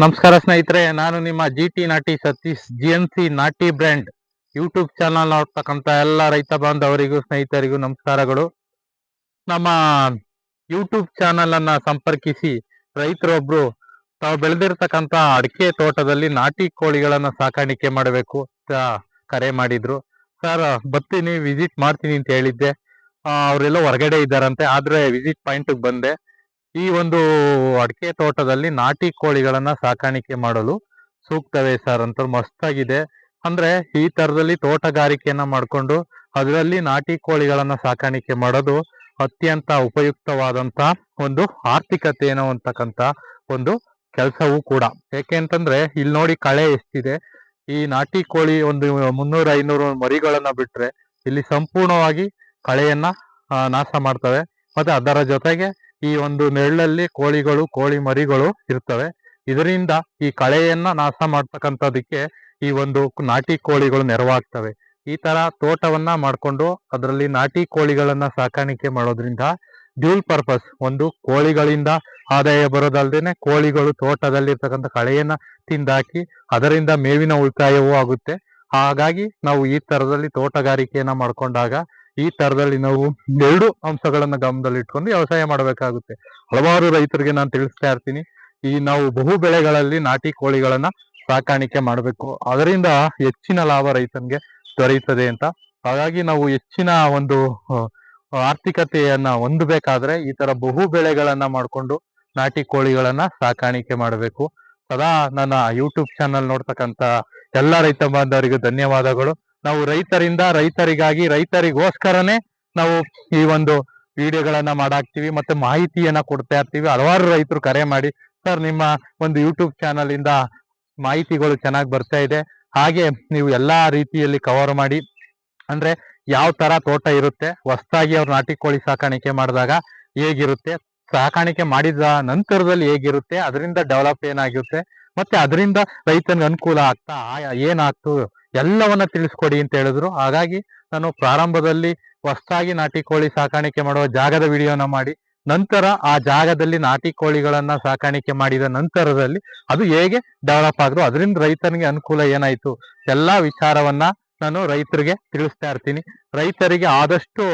ನಮಸ್ಕಾರ ಸ್ನೇಹಿತರೆ, ನಾನು ನಿಮ್ಮ ಜಿ ಟಿ ನಾಟಿ ಸತೀಶ್ ಜಿ ಎನ್ ಸಿ ನಾಟಿ ಬ್ರ್ಯಾಂಡ್ ಯೂಟ್ಯೂಬ್ ಚಾನಲ್ ನೋಡ್ತಕ್ಕಂಥ ಎಲ್ಲ ರೈತ ಬಾಂಧವರಿಗೂ, ಸ್ನೇಹಿತರಿಗೂ ನಮಸ್ಕಾರಗಳು. ನಮ್ಮ ಯೂಟ್ಯೂಬ್ ಚಾನಲ್ ಅನ್ನ ಸಂಪರ್ಕಿಸಿ ರೈತರೊಬ್ರು ತಾವು ಬೆಳೆದಿರ್ತಕ್ಕಂಥ ಅಡಿಕೆ ತೋಟದಲ್ಲಿ ನಾಟಿ ಕೋಳಿಗಳನ್ನ ಸಾಕಾಣಿಕೆ ಮಾಡಬೇಕು ಅಂತ ಕರೆ ಮಾಡಿದ್ರು. ಸರ್, ಬರ್ತೀನಿ ವಿಸಿಟ್ ಮಾಡ್ತೀನಿ ಅಂತ ಹೇಳಿದ್ದೆ. ಅವರೆಲ್ಲ ಹೊರಗಡೆ ಇದ್ದಾರಂತೆ, ಆದ್ರೆ ವಿಸಿಟ್ ಪಾಯಿಂಟ್ ಬಂದೆ. ಈ ಒಂದು ಅಡಿಕೆ ತೋಟದಲ್ಲಿ ನಾಟಿ ಕೋಳಿಗಳನ್ನ ಸಾಕಾಣಿಕೆ ಮಾಡಲು ಸೂಕ್ತವೇ ಸರ್ ಅಂತ ಮಸ್ತಾಗಿದೆ. ಅಂದ್ರೆ ಈ ತರದಲ್ಲಿ ತೋಟಗಾರಿಕೆಯನ್ನ ಮಾಡ್ಕೊಂಡು ಅದರಲ್ಲಿ ನಾಟಿ ಕೋಳಿಗಳನ್ನ ಸಾಕಾಣಿಕೆ ಮಾಡೋದು ಅತ್ಯಂತ ಉಪಯುಕ್ತವಾದಂತ ಒಂದು ಆರ್ಥಿಕತೆಯನ್ನು ಅಂತಕ್ಕಂತ ಒಂದು ಕೆಲಸವೂ ಕೂಡ. ಯಾಕೆ ಅಂತಂದ್ರೆ ಇಲ್ಲಿ ನೋಡಿ ಕಳೆ ಎಷ್ಟಿದೆ. ಈ ನಾಟಿ ಕೋಳಿ ಒಂದು ಮುನ್ನೂರ ಐನೂರು ಮರಿಗಳನ್ನ ಬಿಟ್ರೆ ಇಲ್ಲಿ ಸಂಪೂರ್ಣವಾಗಿ ಕಳೆಯನ್ನ ನಾಶ ಮಾಡ್ತವೆ. ಮತ್ತೆ ಅದರ ಜೊತೆಗೆ ಈ ಒಂದು ನೆರಳಲ್ಲಿ ಕೋಳಿಗಳು, ಕೋಳಿ ಮರಿಗಳು ಇರ್ತವೆ. ಇದರಿಂದ ಈ ಕಳೆಯನ್ನ ನಾಶ ಮಾಡ್ತಕ್ಕಂಥದಕ್ಕೆ ಈ ಒಂದು ನಾಟಿ ಕೋಳಿಗಳು ನೆರವಾಗ್ತವೆ. ಈ ತರ ತೋಟವನ್ನ ಮಾಡಿಕೊಂಡು ಅದರಲ್ಲಿ ನಾಟಿ ಕೋಳಿಗಳನ್ನ ಸಾಕಾಣಿಕೆ ಮಾಡೋದ್ರಿಂದ ಡ್ಯೂಲ್ ಪರ್ಪಸ್ ಒಂದು ಕೋಳಿಗಳಿಂದ ಆದಾಯ ಬರೋದಲ್ದೇನೆ ಕೋಳಿಗಳು ತೋಟದಲ್ಲಿ ಇರ್ತಕ್ಕಂಥ ಕಳೆಯನ್ನ ತಿಂದಾಕಿ ಅದರಿಂದ ಮೇವಿನ ಉಳಿತಾಯವೂ ಆಗುತ್ತೆ. ಹಾಗಾಗಿ ನಾವು ಈ ತರದಲ್ಲಿ ತೋಟಗಾರಿಕೆಯನ್ನ ಮಾಡ್ಕೊಂಡಾಗ ಈ ತರದಲ್ಲಿ ನಾವು ಎರಡು ಅಂಶಗಳನ್ನ ಗಮನದಲ್ಲಿಟ್ಕೊಂಡು ವ್ಯವಸಾಯ ಮಾಡಬೇಕಾಗುತ್ತೆ. ಹಲವಾರು ರೈತರಿಗೆ ನಾನು ತಿಳಿಸ್ತಾ ಇರ್ತೀನಿ. ಈ ನಾವು ಬಹು ಬೆಳೆಗಳಲ್ಲಿ ನಾಟಿ ಕೋಳಿಗಳನ್ನ ಸಾಕಾಣಿಕೆ ಮಾಡಬೇಕು. ಅದರಿಂದ ಹೆಚ್ಚಿನ ಲಾಭ ರೈತನಿಗೆ ದೊರೆಯುತ್ತದೆ ಅಂತ. ಹಾಗಾಗಿ ನಾವು ಹೆಚ್ಚಿನ ಒಂದು ಆರ್ಥಿಕತೆಯನ್ನ ಹೊಂದಬೇಕಾದ್ರೆ ಈ ತರ ಬಹು ಬೆಳೆಗಳನ್ನ ಮಾಡಿಕೊಂಡು ನಾಟಿ ಕೋಳಿಗಳನ್ನ ಸಾಕಾಣಿಕೆ ಮಾಡಬೇಕು. ಸದಾ ನನ್ನ ಯೂಟ್ಯೂಬ್ ಚಾನಲ್ ನೋಡ್ತಕ್ಕಂತ ಎಲ್ಲ ರೈತ ಬಾಂಧವರಿಗೂ ಧನ್ಯವಾದಗಳು. ನಾವು ರೈತರಿಂದ ರೈತರಿಗಾಗಿ ರೈತರಿಗೋಸ್ಕರನೇ ನಾವು ಈ ಒಂದು ವಿಡಿಯೋಗಳನ್ನ ಮಾಡಾಕ್ತಿವಿ ಮತ್ತೆ ಮಾಹಿತಿಯನ್ನ ಕೊಡ್ತಾ ಇರ್ತೀವಿ. ಹಲವಾರು ರೈತರು ಕರೆ ಮಾಡಿ, ಸರ್, ನಿಮ್ಮ ಒಂದು ಯೂಟ್ಯೂಬ್ ಚಾನಲ್ ಇಂದ ಮಾಹಿತಿಗಳು ಚೆನ್ನಾಗಿ ಬರ್ತಾ ಇದೆ. ಹಾಗೆ ನೀವು ಎಲ್ಲಾ ರೀತಿಯಲ್ಲಿ ಕವರ್ ಮಾಡಿ, ಅಂದ್ರೆ ಯಾವ ತರ ತೋಟ ಇರುತ್ತೆ, ಹೊಸದಾಗಿ ಅವ್ರು ನಾಟಿ ಕೋಳಿ ಸಾಕಾಣಿಕೆ ಮಾಡಿದಾಗ ಹೇಗಿರುತ್ತೆ, ಸಾಕಾಣಿಕೆ ಮಾಡಿದ ನಂತರದಲ್ಲಿ ಹೇಗಿರುತ್ತೆ, ಅದರಿಂದ ಡೆವಲಪ್ ಏನಾಗಿರುತ್ತೆ, ಮತ್ತೆ ಅದರಿಂದ ರೈತನಿಗೆ ಅನುಕೂಲ ಆಗ್ತಾ ಏನಾಗ್ತು ಎಲ್ಲವನ್ನ ತಿಳಿಸ್ಕೊಡಿ ಅಂತ ಹೇಳಿದ್ರು. ಹಾಗಾಗಿ ನಾನು ಪ್ರಾರಂಭದಲ್ಲಿ ಹೊಸದಾಗಿ ನಾಟಿ ಕೋಳಿ ಸಾಕಾಣಿಕೆ ಮಾಡುವ ಜಾಗದ ವಿಡಿಯೋನ ಮಾಡಿ, ನಂತರ ಆ ಜಾಗದಲ್ಲಿ ನಾಟಿ ಕೋಳಿಗಳನ್ನ ಸಾಕಾಣಿಕೆ ಮಾಡಿದ ನಂತರದಲ್ಲಿ ಅದು ಹೇಗೆ ಡೆವಲಪ್ ಆದ್ರು ಅದರಿಂದ ರೈತನಿಗೆ ಅನುಕೂಲ ಏನಾಯ್ತು, ಎಲ್ಲಾ ವಿಚಾರವನ್ನ ನಾನು ರೈತರಿಗೆ ತಿಳಿಸ್ತಾ ಇರ್ತೀನಿ. ರೈತರಿಗೆ ಆದಷ್ಟು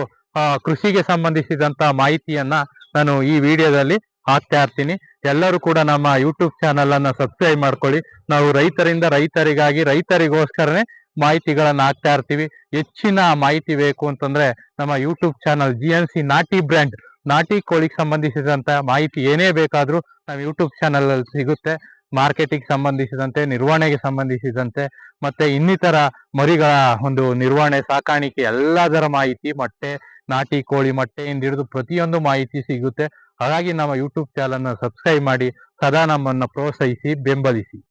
ಕೃಷಿಗೆ ಸಂಬಂಧಿಸಿದಂತ ಮಾಹಿತಿಯನ್ನ ನಾನು ಈ ವಿಡಿಯೋದಲ್ಲಿ ಹಾಕ್ತಾ ಇರ್ತೀನಿ. ಎಲ್ಲರೂ ಕೂಡ ನಮ್ಮ ಯೂಟ್ಯೂಬ್ ಚಾನೆಲ್ ಅನ್ನ ಸಬ್ಸ್ಕ್ರೈಬ್ ಮಾಡ್ಕೊಳ್ಳಿ. ನಾವು ರೈತರಿಂದ ರೈತರಿಗಾಗಿ ರೈತರಿಗೋಸ್ಕರನೇ ಮಾಹಿತಿಗಳನ್ನ ಹಾಕ್ತಾ ಇರ್ತೀವಿ. ಹೆಚ್ಚಿನ ಮಾಹಿತಿ ಬೇಕು ಅಂತಂದ್ರೆ ನಮ್ಮ YouTube channel G N C ನಾಟಿ ಬ್ರ್ಯಾಂಡ್ ನಾಟಿ ಕೋಳಿಗೆ ಸಂಬಂಧಿಸಿದಂತ ಮಾಹಿತಿ ಏನೇ ಬೇಕಾದ್ರೂ ನಮ್ಮ ಯೂಟ್ಯೂಬ್ ಚಾನಲ್ ಅಲ್ಲಿ ಸಿಗುತ್ತೆ. ಮಾರ್ಕೆಟಿಗೆ ಸಂಬಂಧಿಸಿದಂತೆ, ನಿರ್ವಹಣೆಗೆ ಸಂಬಂಧಿಸಿದಂತೆ, ಮತ್ತೆ ಇನ್ನಿತರ ಮರಿಗಳ ಒಂದು ನಿರ್ವಹಣೆ, ಸಾಕಾಣಿಕೆ ಎಲ್ಲದರ ಮಾಹಿತಿ, ಮೊಟ್ಟೆ, ನಾಟಿ ಕೋಳಿ ಮೊಟ್ಟೆಯಿಂದ ಹಿಡಿದು ಪ್ರತಿಯೊಂದು ಮಾಹಿತಿ ಸಿಗುತ್ತೆ. ಹಾಗಾಗಿ ನಮ್ಮ ಯೂಟ್ಯೂಬ್ ಚಾನಲ್ ಸಬ್ಸ್ಕ್ರೈಬ್ ಮಾಡಿ, ಸದಾ ನಮ್ಮನ್ನ ಪ್ರೋತ್ಸಾಹಿಸಿ, ಬೆಂಬಲಿಸಿ.